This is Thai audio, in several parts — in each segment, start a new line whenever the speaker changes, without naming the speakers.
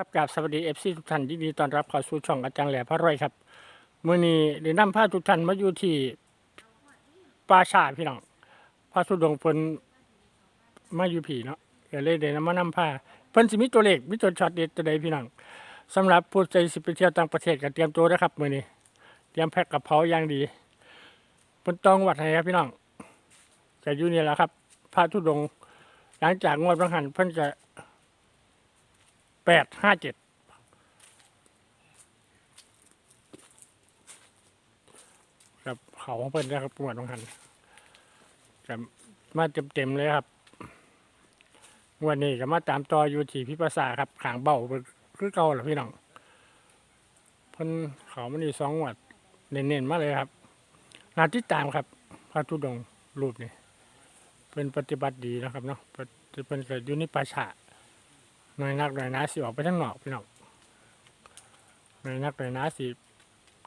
ครับกราบสวัสดีเอฟซีทุกท่านยินดีต้อนรับเข้าสู่ช่องอาจารย์แหล่พระรวยครับมื้อนี้ได้นำพาทุกท่านมาอยู่ที่ป่าชาพี่น้องพระสุดงเพิ่นมาอยู่ผีเนาะก็เลยได้นำมานำพาเพิ่นสิมีตัวเลขมีตัวช็อตเด็ดตัวใดพี่น้องสำหรับผู้ใจสิไปเที่ยวต่างประเทศก็เตรียมตัวนะครับมื้อนี้เตรียมแพ็คกระเป๋าอย่างดีเพิ่นต้องวัดให้ครับพี่น้องก็อยู่นี่แหละครับพระธุดงหลังจากงวดบางหันเพิ่นก็ แปดห้าเจ็ดครับเขาของเพิ่นนะครับประวัติของหันกับมาเต็มๆเลยครับวันนี้ก็มาตามต่ออยู่ที่พิพาษาครับขางเบาเพิ่นคือเก่าเหรอพี่น้องเพิ่นเขามันนี่สองวัดเน้นๆมาเลยครับนาที่ตามครับ พระธุดงรูปนี่เป็นปฏิบัติดีนะครับเนาะเพิ่นเพิ่นเกิดอยู่ในป่าชา หน่อยนักหน่อยนาสิออกไปทางนอกพี่น้องหน่อยนักหน่อยนาสิ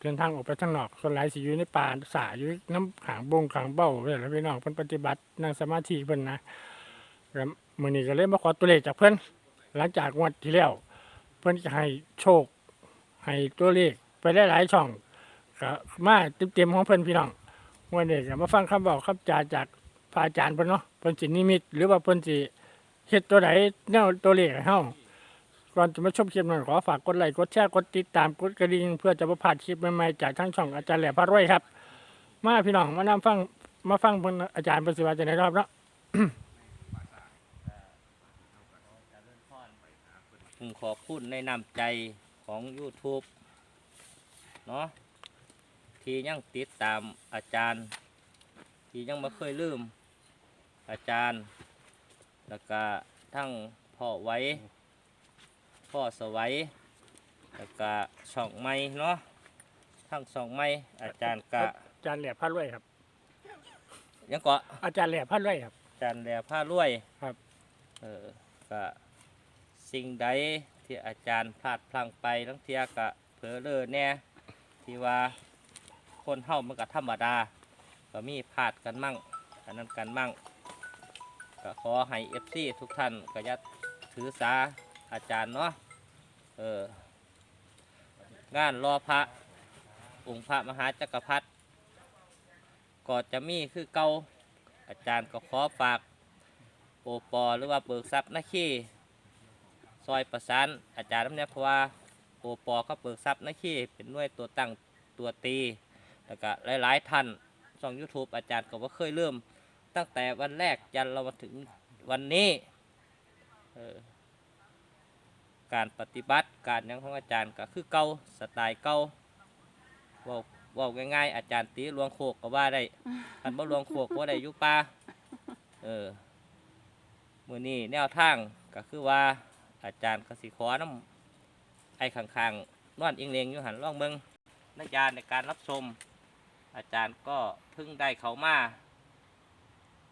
เดินทางออกไปทางนอก ส่วนหลายสิอยู่ในป่าสาอยู่น้ำขางบงขางเบ้าเพื่อนพี่น้องเพิ่นปฏิบัตินั่งสมาธิเพิ่นนะแล้วมื้อนี้ก็เลยมาขอตัวเลขจากเพิ่นหลังจากงวดที่แล้วเพิ่นจะให้โชค ให้ตัวเลขไปได้หลายช่องก็มาเต็มๆของเพิ่นพี่น้องวันนี้ก็มาฟังคำบอกคำจาจากพระอาจารย์เพิ่นเนาะเพิ่นสินิมิตหรือว่าเพิ่นสิ เฮ็ดตัวไหนแนวตัวเลขให้เฮาก่อนจะมาชมคลิปนั้นขอฝากกดไลค์กดแชร์กดติดตามกดกระดิ่งเพื่อจะบ่พลาดคลิปใหม่ๆจากทั้งช่องอาจารย์แหล่พระรวยครับ มาพี่น้องมานํฟังมาฟังเพิ่นอาจารย์เพิ่นสิว่าจังได๋ครับเนาะ
ผมขอบคุณในนำใจของ YouTube เนาะที่ยังติดตามอาจารย์ ที่ยังไม่เคยลืม อาจารย์ แล้วก็ทั้งพ่อไว้พ่อสวัยแล้วก็ช่องไม้เนาะทั้งช่องไม้อาจารย์กะ
อาจารย์แหล่พระรวยครับ
ยังเกาะ
อาจารย์แหล่พระรวยครับ
อาจารย์แหล่ผ้ารวย
ครับ
เออก็สิ่งใดที่อาจารย์พลาดพลั้งไปทั้งเทียกะเผลอเลอแน่ที่ว่าคนเฮามันก็ธรรมดา ก็มีพลาดกันมั่งอันนั้นกันมั่ง ก็ขอให้เอฟซีทุกท่านก็ยัดถือสาอาจารย์เนาะเอองานรอพระ องค์พระมหาจักรพรรดิก็จะมีคือเก่าอาจารย์ก็ขอฝากโอปอหรือว่าเบิกทรัพย์นาคีซอยประสานอาจารย์น้ำเนี่ยเพราะว่าโอปอเขาเบิกทรัพย์นาคีเป็นหน่วยตัวตั้งตัวตีแล้วก็หลายๆท่านช่อง YouTube อาจารย์ก็ว่าเคยเริ่ม ตั้งแต่วันแรกยันเรามาถึงวันนี้การปฏิบัติการยังของอาจารย์ก็คือเก่าสไตล์เก่าเว่าเว่าง่ายๆ อาจารย์ตีลวงโคกก็ว่าได้คันบ่ลวงโคกว่าได้ยุปาเออมือนี้แนวทางก็คือว่าอาจารย์กสิขอน้ำไอ้ข้างๆนอนอิงเลงอยู่หันล่องเบิงนักยานในการรับชม อาจารย์ก็เพิ่งได้เขามา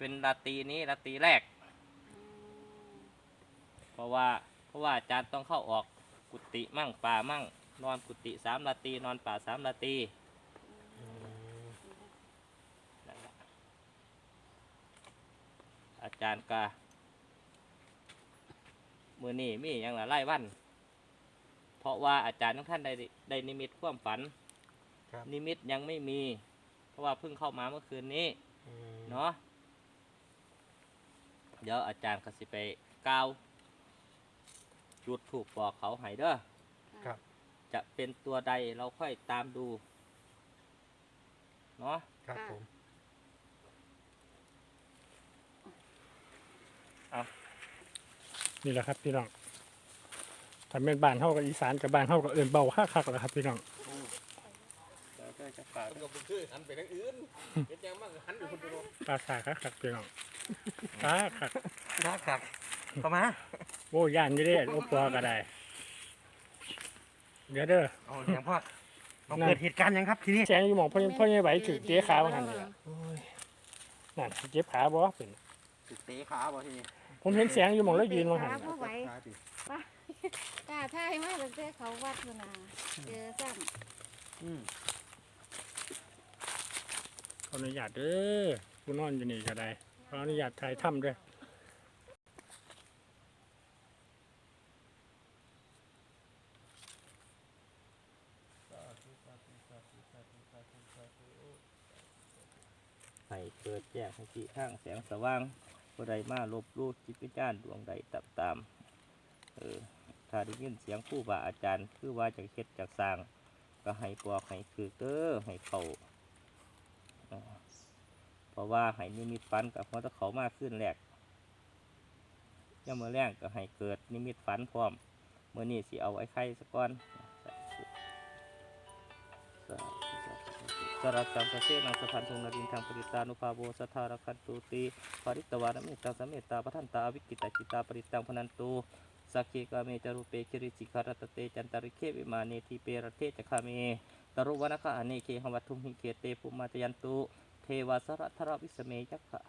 เป็นราตรีนี้ราตรีแรก เพราะว่าเพราะว่าอาจารย์ต้องเข้าออกกุฏิมั่งป่ามั่ง นอนกุฏิสามราตรีนอนป่าสามราตรีนั่นแหละอาจารย์ก็มือนี่มีอย่างละไล่วัน เพราะว่าอาจารย์ทุกท่านได้ได้นิมิตความฝัน
ครับ
นิมิตยังไม่มี เพราะว่าเพิ่งเข้ามาเมื่อคืนนี้ เนาะ เดี๋ยวอาจารย์ก็สิไปกล่าวจุดถูกบอกเขาให้เด้อ
ครับ
จะเป็นตัวใดเราค่อยตามดู เนาะ
ครับผม นี่แหละครับพี่น้องถ้าเป็นบ้านเฮากับอีสานกับบ้านเฮากับเอิ้นเบาคักๆแหละครับพี่น้อง
เดี๋ยวก็จะฝาก
มันก็บ่คือหันไปทางอื่นเฮ็ดหยังมันก็หันไปคนเดียว
ปลาสาคักๆพี่น้องปลาคัก
รักคักเข้ามา
โอ้ย่านอยู่เด้โอ้ปอก็ได้ เดี๋ยวเด้อ
เอาเสียงพ่อเอาเกิดเหตุการณ์หยังครับทีนี้
แสงอยู่หมองพ่อพ่อใหญ่ไหวถือเจ๊ขาบางหันนี่ล่ะนั่นเจ็บขาบ่เป็น
สิเตะขาบ่ทีนี้
ผมเห็นแสงอยู่หมองแล้วยืนบางหัน
ขาไหวกล้าท่ายมากตั้งแต่เขาวัดพุ่นน่ะเจอซ้
อืม
ขออนุญาตเด้อผู้นอนอยู่นี่ก็ได้ ขออนุญาตถ่ายถ้ำด้วย
ให้เปิดแจ้งให้สีข้างแสงสว่างผู้ใดมาลบลูดจิตวิจารณ์ดวงใดตับตาม เออ ถ้าได้ยินเสียงผู้บาอาจารย์ คือว่าจากเฮ็ดจากสร้าง ก็ให้ปลอกให้คือเก้อให้เข่า ราะว่าให้นิมิตฝันกับเพราะถ้าเขามากขึ้นแรกย่ามื่อแรงก็ให้เกิดนิมิตฝันพร้อมเมื่อนี้สิเอาไอ้ไข่สะก้อนสาธุสาธุสาธุสรัสสัมปเสนังสะพันธุนารินทางปริตานุภาโวสทารคันตุตีปริตวานมิตังสมเมตตาปทันตาวิกิตาจิตาปริตังพนันตุสักเคกาเมจารุเปคิริสิกขารตเตจันตาริเควิมาเนทีเปรเทจคาเมตรุวนาคะอเนเคหวัตุมหิเกเตปุมาจยันตุ เทวาสระธรวิสเมยักขะ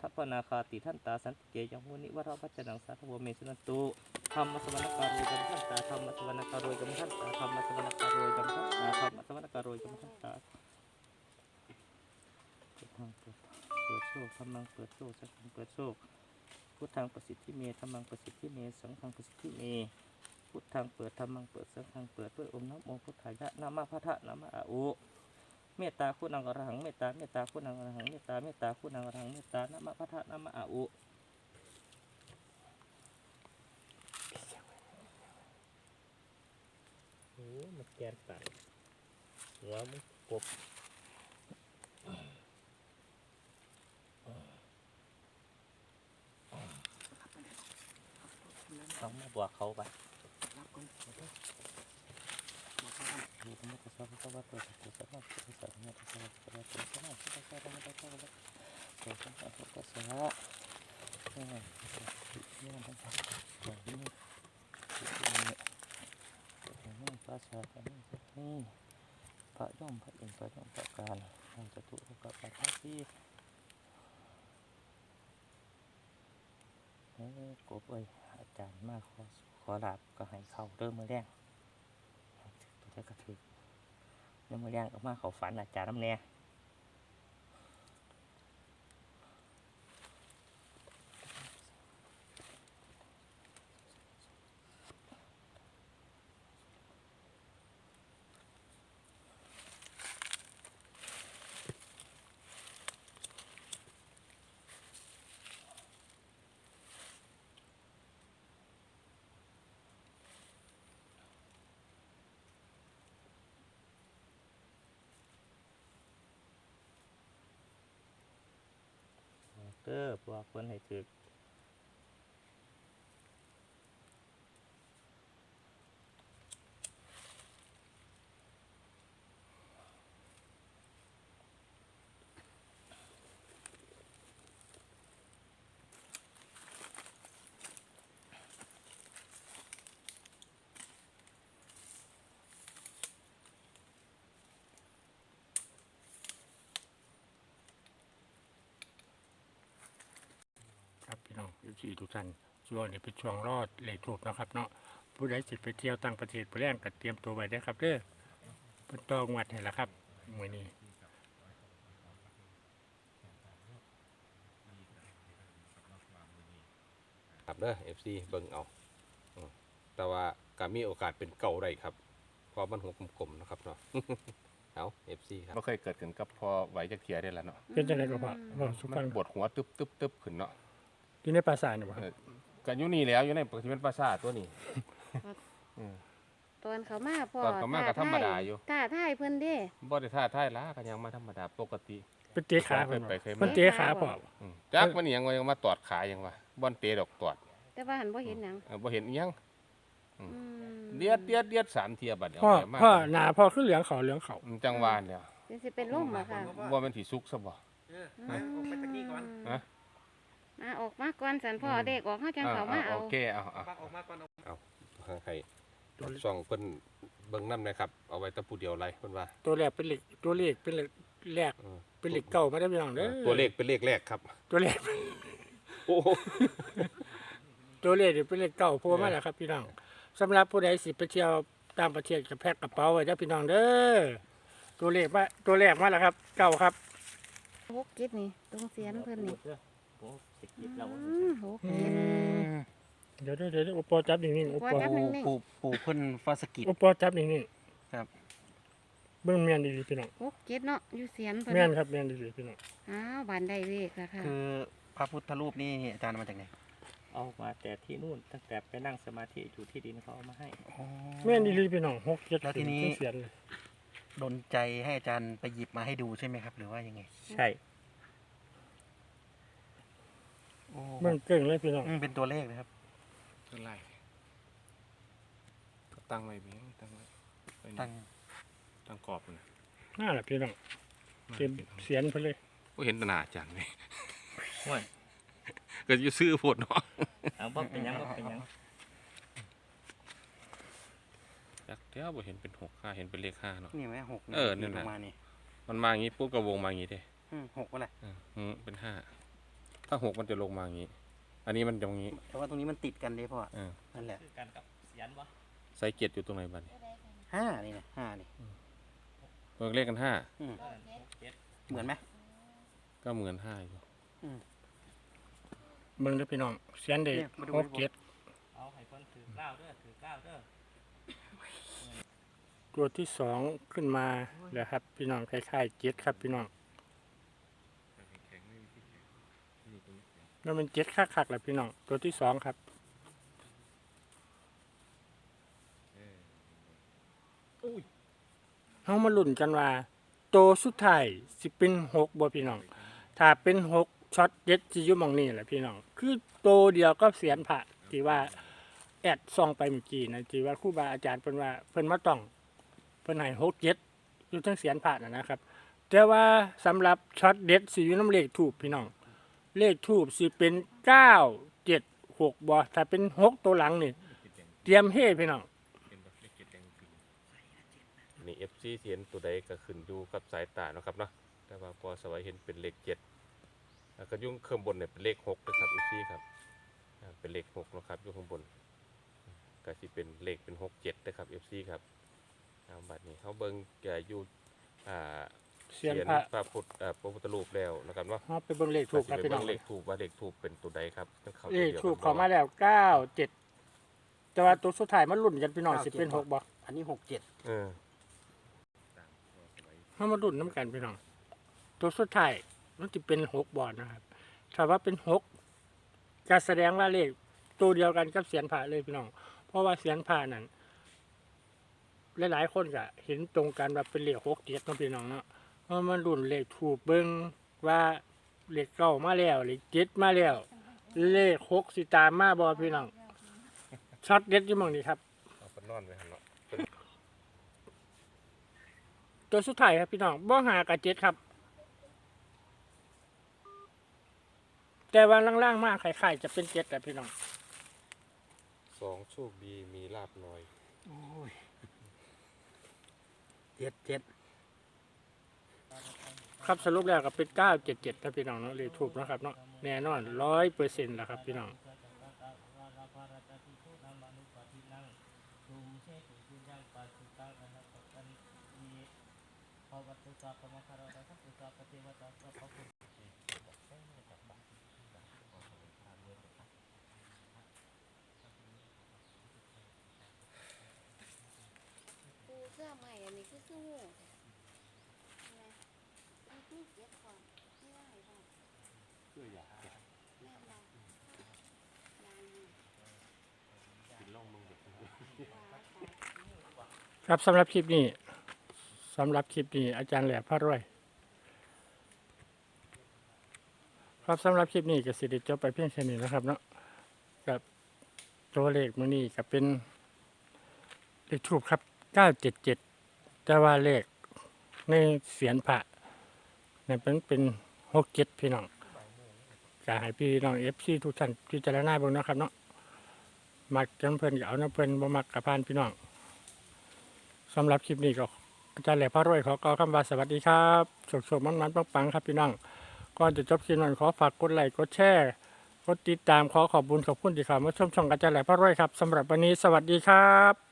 ทัพนาคาติท่านตาสันติเกยังมุนิวราพัจนังสาธวเมสุนันตุธรรมสวรรการโรยกัมทันตาธรรมสวรรการโรยกัมทันตาธรรมสวรรการโรยกัมทันตาธรรมสวรรการโรยกัมทันตาเปิดทางเปิดเปิดโชคธรรมังเปิดโชคสังฆังเปิดโชคพุทธังประสิทธิเมธรรมังประสิทธิเมสังฆังประสิทธิเมพุทธังเปิดธรรมังเปิดสังฆังเปิดด้วยองค์น้ำองค์พุทธายะนามาพระทะนามาอาอุ เมตตาคุณังกระหังเมตตาเมตตาคุณังกระหังเมตตาเมตตาคุณังกระหังเมตตานามะพัทธนามะอาอุโอ้มันแกนตายหัวมันกบต้องมาบวกเขาไปรับกันดูมันจะซ้อมก็ว่าตัวตัวซ้อม นต้องตัวนี้ตัวนี้ตัวนี้ภาษาตัวนี้นี่พระย่อมพระอินทร์พระย่อมพระการทางจตุโลกปัฏฐาที่เฮ้ยกบเอ้ยอาจารย์มาขอขอลาบก็ให้เข้าเริ่มมือแรงตัวได้กระถือ ยังมาแรงออกมาเขาฝันอาจารย์น้ำแน่ เด้อพวกคนให้ถือ
ซีทุกท่านช่วงนี้เป็นช่วงรอดเหล็กถูกนะครับเนาะผู้ใดสิไปเที่ยวต่างประเทศผู้แรกก็เตรียมตัวไว้ได้อครับเด้อเป็นตองวัดให้ละครับมื้อนี้
ครับเด้อ FC เบิ่งเอาอืมแต่ว่าก็มีโอกาสเป็นเก่าได้ครับเพราะมันหัวกลมๆนะครับเนาะเอา FC ครับ
บ่เคยเกิดขึ้นกับพอไหวจักเทียได้แล้วเนาะ
เป็นจังไดก็พอบอกสุ
มั
ฟัง
นปวดหัวตึ๊บตึ๊บตึ๊บขึ้นเนาะ
อยู่ในปราสาทนี่บ่ครับ
เออก็อยู่นี่แล้วอยู่ในที่เป็นปราสาทตัวนี้
ตอนเขามาพ่อ
ตอนเขามาก็ธรรมดาอยู่
ท่าท่ายเพิ่นเด้
บ่ได้ท่าท่ายล้าก็ยังมาธรรมดาปกติ
เป็นเตะขา
เค
เพิ่
ย
น
ไป
บ่
เคยมา
มันเตะขาพอ
อืมจักมันอิหยังว่ายังมาตอดขายังว่าบ่อนเตะดอกตอด
แต่ว่าหันบ่เห็นหยัง
เออบ่เห็นอิหยัง
อืม
เดียดเดียดเดียดสามเทียบัดเดียว
พ่อ
ไปมา
พ่อหน้าพ่อคือเหลืองเขาเหลืองเขา
อืมจังหวานแล้ว
สิสิเป็นลมอะค่ะ
ว่ามันสิสุกซะบ่
เออ
มาออกมาก่อนสันพ่อ
อืม
เด็กออกเฮาจังเขามา
อ่
เอา
โอเคเอาเอา
ปักออกมาก่อนเอา
ข้างใครช่องเพิ่นเบิ่งนำนะครับ เอาไว้แตะผู้เดียวไรเพิ่นว่า
ตัวแรกเป็นเหล็กตัวเลขเป็นเหล็กแรก
เออ
เป็นเหล็กเก่ามาได้อพี่น้องเด้อ
ตัวเลขเป็นเลขแรกครับ
ตัวเลข
โอ้โห
ตัวเลขนี่เป็นเลขเก่าโผล่มาแล้วครับพี่น้องสำหรับผู้ใดสิไปเที่ยวต่างประเทศก็แพ็คกระเป๋าไว้เด้อพี่น้องเด้อตัวเลขมาตัวแรกมาแล้วครับ เก่าครับ
หกจิตนี่ตรงเสียนเพิ่นนี่
โอ้สิกิดเรา
อืมหกจิต
เดี๋ยวเดี๋ยวเดี๋ยวอุปปอจับนิ่งๆอุปปอ
จับนิ่งๆ
ปู่ปู่เพิ่นฟาสกิต
อุปปอจับนิ่ง
ครับ
เบิ่งแม่นดีๆพี่น้อง
หกเจ็ดเนาะอยู่เสียนเพิ่น
แม่น
เนาะ
ครับแม่นดีๆพี่น้อง
อ้าวบานได้เลขแล้วค่ะ
คือพระพุทธรูปนี่อาจารย์เอามาจากไหน
เอามาแต่ที่นู่นตั้งแต่ไปนั่งสมาธิอยู่ที่ดินเขาเอามาให้
แม่นดีๆพี่น้องหกเจ็ด
แล้วทีนี้
เสียนเลย
ดนใจให้อาจารย์ไปหยิบมาให้ดูใช่ไหมครับ หรือว่ายังไง
ใช่
โอ้
เบิ่งเก่งเลยพี่น้อง
อืมเป็นตัวเลขนะครับ
เท่าไหร่ก็ตั้งไว้เพียงตั้งไว้ไว้นี่
ตั้ง
ตั้งกรอบนะ
น่าแหละพี่น้องเต็มเสียนไปเลย
ก็เห็นแตหนาอาจารย์ไหม
ห่วย
ก็อยู่ซื้อโพดเนาะ
เอาบ่เป็นหยังบ่เป็นหยัง
จากเดี๋ยวบ่เห็นเป็นหกห้าเห็นเป็นเลขห้าเนาะ
นี่ไหมหก
เออนั่น
ล
น่ะ
งมานี่
มันมาอย่างงี้ปุ๊บก็วงมาอย่างงี้เด้
อืมหกวะแหละ
เออหืมเป็นห้า ถ้าหกมันจะลงมาอย่างงี้ อันนี้มันตรงนี้
แต่ว่าตรงนี้มันติดกันเลยพ่อ
เออ
นั่นแหละ
คือกันกับเสียนบ่
ไซเกียรอยู่ตรงไหนบ้าง
ห้านี่นะห้านี่
ตัวเลขกันห้า
อืม
เออหกเจ็ด
เหมือนไหม
ก็เหมือนห้าอยู่
เบิ่งเด้อพี่น้องเสียนเด็ก
เนี่ยมาดู
หกเจ็ด
เอาให้เพิ่นถือเก้าเด้อถือเก้าเด้อ
ตัวที่สองขึ้นมาแล้วครับ พี่น้องคล้ายๆเจ็ดครับพี่น้อง แล้วมันเจ็ดคักๆแหละพี่น้อง ตัวที่สองครับเฮามาลุ้นกันว่า โตสุดท้ายสิเป็นหกบ่พี่น้อง ถ้าเป็นหกช็อตเด็ดสิอยู่มองนี่แหละพี่น้อง คือโตวเดียวก็เสียนผ่าที่ว่าแอดซองไปเมื่อกี้นะที่ว่าครูบาอาจารย์เพิ่นว่าเพิ่นมาต้องเพิ่นให้หกเจ็ดอยู่ทั้งเสียนผ่านะนะครับ แต่ว่าสำหรับช็อตเด็ดสิอยู่น้ำเลขถูกพี่น้อง เลขถูกสิเป็นเก้าเจ็ดหกบอถ้าเป็นหกตัวหลังนี่เตรียมเฮ้พี่น้อง
นี่ FC เห็นตัวใดก็ขึ้นอยู่กับสายตาเนาะครับเนาะแต่ว่าพอสวัยเห็นเป็นเลขเจ็ดแล้วก็ยุ่งข้างบนเนี่ยเป็นเลขหกนะครับ FC ครับเป็นเลขหกนะครับยู่ข้างบนก็สิเป็นเลขเป็นหกเจ็ดนะครับ FC ครับเอาบัดนี้เขาเบิ่งแกอยู่อ่า
เสียนพระ
พระพุทธอ่าพระพุทธรูปแล้วนะครับเนาะ
เฮาไปเบิ่งเลขถูกครับ
ก็สิ
พี่
ไป
น้อง
เบิ่งเลขถูกว่าเลขถูกเป็นตัวใดครับมันเข้า
เล
ตัว
ข
ดียว
ถูก
น
เข้ามาแล้วเก้าเจ็ดแต่ว่าตัวสุดท้ายมันลุ่นกันพี่น้องสิเป็นหกบ่
อันนี้หกเจ็ด
เออ
เฮามาลุ่นน้ำกันพี่น้องตัวสุดท้ายมันสิเป็นหกบ่นะครับถ้าว่าเป็นหกก็แสดงว่าเลขตัวเดียวกันกับเสียนพระเลยพี่น้อง เพราะว่าเสียนพระนั้นหลายๆคนก็เห็นตรงกันว่าเป็นเลขหกเจ็ดเนาะพี่น้องเนาะ เพราะมันรุ่นเลขถูกเบิ่งว่าเลขเก้ามาแล้วเลขเจ็ดมาแล้ว เลขหกสิตามมาบ่พี่น้องช็อตเด็ดอยู่หมองนี้ครับ
เอาไปนอนไว้หั่นเนาะ
ตัวสุดท้ายครับพี่น้องบ่หากับเจ็ดครับ แต่ว่าล่างๆมากไข่ๆจะเป็นเจ็ดแต่พี่น้อง
สองโชคดีมีลาบน้อย
โอ้ยเจ็ดเจ็ด
ครับสรุปแล้วก็เป็นเก้าเจ็ดเจ็ดนะพี่น้องเนาะเลยถูกนะครับเนาะแน่นอนร้อยเปอร์เซ็นต์แล้วครับพี่น้อง
ปูเสื้อใหม่อันนี้คือคือหู มันคือเจ็ดก่อนไม่ได้ป่ะแม่นบ่ยางนี่ว่าไป
ครับสำหรับคลิปนี้สำหรับคลิปนี้ อาจารย์แหลมพระรวย ครับสำหรับคลิปนี้ก็สิได้จบไปเพียงแค่นี้นะครับเนาะกับตัวเลขมือนี้ก็เป็นเลขทูบครับ 977 แต่ว่าเลขในเสียนพระ เนี่ยเป็นเป็น67พี่น้องก็ให้พี่น้อง FC ทุกท่านพิจารณาเบิ่งนะครับเนาะมักจำเพิ่นก็เอาน้ำเพิ่นบ่มักกับพานพี่น้องสำหรับคลิปนี้ก็อาจารย์แหล่พระรวยขอกล่าวคำว่าสวัสดีครับโชคๆมันๆปังๆครับพี่น้องก่อนจะจบคลิปนั้นขอฝากกดไลค์กดแชร์กดติดตามขอขอบคุณขอบคุณที่เข้ามาชมช่องอาจารย์แหล่พระรวยครับสำหรับวันนี้สวัสดีครับ